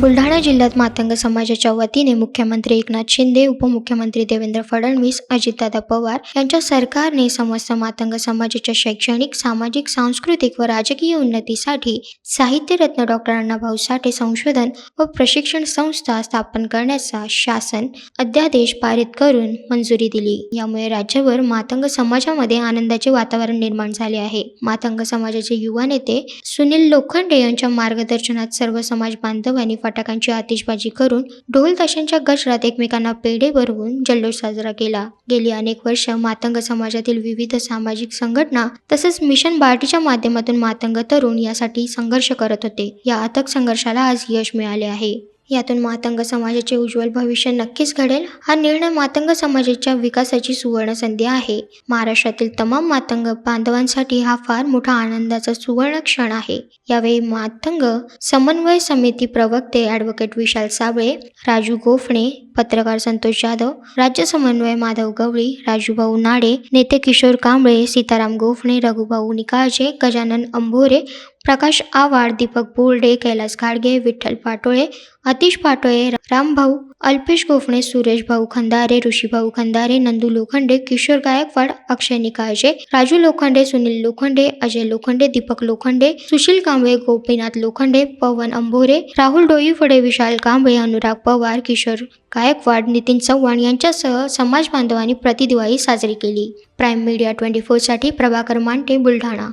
बुलढाणा जिल्ह्यात मातंग समाजाच्या वतीने मुख्यमंत्री एकनाथ शिंदे उपमुख्यमंत्री देवेंद्र फडणवीस अजितदादा पवार यांच्या सरकारने समस्त मातंग समाजाच्या शैक्षणिक सामाजिक सांस्कृतिक व राजकीय उन्नतीसाठी साहित्यरत्न डॉक्टर अण्णाभाऊ साठे संशोधन व प्रशिक्षण संस्था स्थापन करण्याचा शासन अध्यादेश पारित करून मंजुरी दिली. यामुळे राज्यभर मातंग समाजामध्ये आनंदाचे वातावरण निर्माण झाले आहे. मातंग समाजाचे युवा नेते सुनील लोखंडे यांच्या मार्गदर्शनात सर्व समाज बांधवांनी फटाक्यांची आतिषबाजी करून ढोल ताशांच्या गजरात एकमेकांना पेढे भरवून जल्लोष साजरा केला. गेली अनेक वर्ष मातंग समाजातील विविध सामाजिक संघटना तसेच मिशन बार्टीच्या माध्यमातून मातंग तरुण यासाठी संघर्ष करत होते. या अथक संघर्षाला आज यश मिळाले आहे. यातून मातंग समाजाचे उज्ज्वल भविष्य नक्कीच घडेल. हा निर्णय मातंग समाजाच्या विकासाची सुवर्ण संधी आहे. महाराष्ट्रातील तमाम मातंग बांधवांसाठी हा फार मोठा आनंदाचा सुवर्ण क्षण आहे. यावेळी मातंग समन्वय समिती प्रवक्ते ॲडव्होकेट विशाल साबळे राजू गोफणे पत्रकार संतोष जाधव राज्य समन्वय माधव गवळी राजूभाऊ नाडे नेते किशोर कांबळे सीताराम गोफणे रघुभाऊ निकाळजे गजानन अंभोरे प्रकाश आवाड दीपक बोर्डे कैलास घाडगे विठ्ठल पाटोळे अतिश पाटोळे रामभाऊ अल्पेश गोफणे सुरेश भाऊ खंदारे ऋषीभाऊ खंदारे नंदू लोखंडे किशोर गायकवाड अक्षय निकाळजे राजू लोखंडे सुनील लोखंडे अजय लोखंडे दीपक लोखंडे सुशील कांबळे गोपीनाथ लोखंडे पवन अंभोरे राहुल डोईफडे विशाल कांबळे अनुराग पवार किशोर गायकवाड नितीन चव्हाण यांच्यासह समाज बांधवांनी प्रतिदिवाळी साजरी केली. प्राईम मीडिया ट्वेंटी फोरसाठी प्रभाकर मांटे बुलढाणा.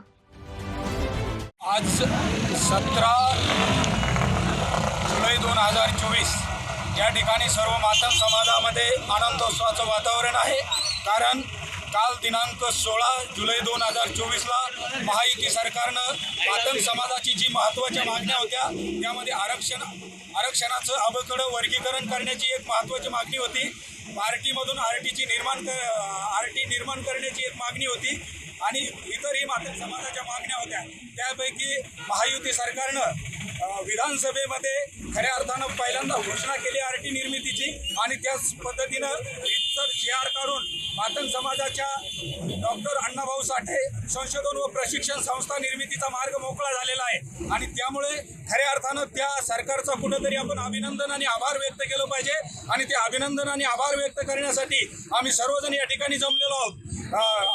आज सतरा जुलै दोन हजार चोवीस. या ठिकाणी सर्व मातम समाजामध्ये आनंदोत्सवाचं वातावरण आहे. कारण काल दिनांक सोळा जुलै दोन हजार चोवीसला महायुती सरकारनं मातम समाजाची जी महत्त्वाच्या मागण्या होत्या त्यामध्ये आरक्षण आरक्षणाचं अबकडं वर्गीकरण करण्याची एक महत्त्वाची मागणी होती. पार्टीमधून आर टीची निर्माण क आर टी निर्माण करण्याची एक मागणी होती. आणि इतरही मातम समाजाच्या मागण्या होत्या. त्यापैकी महायुती सरकारनं विधानसभेमध्ये खऱ्या अर्थानं पहिल्यांदा घोषणा केली आर टी निर्मितीची आणि त्याच पद्धतीनं इतर जी आर काढून मातंग समाजाच्या डॉक्टर अण्णाभाऊ साठे संशोधन व प्रशिक्षण संस्था निर्मितीचा मार्ग मोकळा झालेला आहे. आणि त्यामुळे खऱ्या अर्थानं त्या सरकारचा कुठंतरी आपण अभिनंदन आणि आभार व्यक्त केलं पाहिजे. आणि ते अभिनंदन आणि आभार व्यक्त करण्यासाठी आम्ही सर्वजण या ठिकाणी जमलेलो आहोत.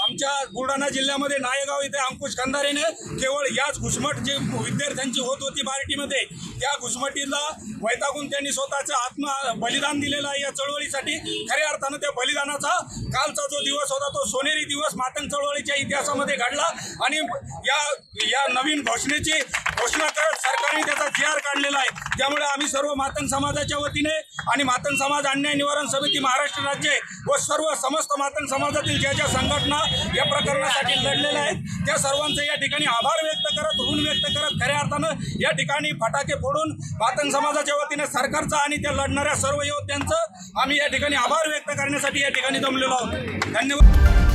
आमच्या बुलढाणा जिल्ह्यामध्ये नायगाव इथे अंकुश खंदारेने केवळ याच घुसमट जे विद्यार्थ्यांची होत होती बार्टीमध्ये त्या घुसमटीला वैतागून त्यांनी स्वतःचं आत्म बलिदान दिलेलं आहे या चळवळीसाठी. खऱ्या अर्थानं त्या बलिदानाचा कालचा जो दिवस होता तो सोनेरी दिवस मातंग चळवळीच्या इतिहासामध्ये घडला. आणि या या नवीन घोषणेची घोषणा करत सरकारने त्याचा जी आर काढलेला आहे. त्यामुळे आम्ही सर्व मातन समाजाच्या वतीने आणि मातन समाज अन्याय निवारण समिती महाराष्ट्र राज्य व सर्व समस्त मातन समाजातील ज्या ज्या संघटना या प्रकरणासाठी लढलेल्या आहेत त्या सर्वांचे या ठिकाणी आभार व्यक्त करत ऋण व्यक्त करत खऱ्या अर्थानं या ठिकाणी फटाके फोडून मातन समाजाच्या वतीने सरकारचा आणि त्या लढणाऱ्या सर्व योद्ध्यांचं आम्ही या ठिकाणी आभार व्यक्त करण्यासाठी या ठिकाणी जमलेलो आहोत. धन्यवाद.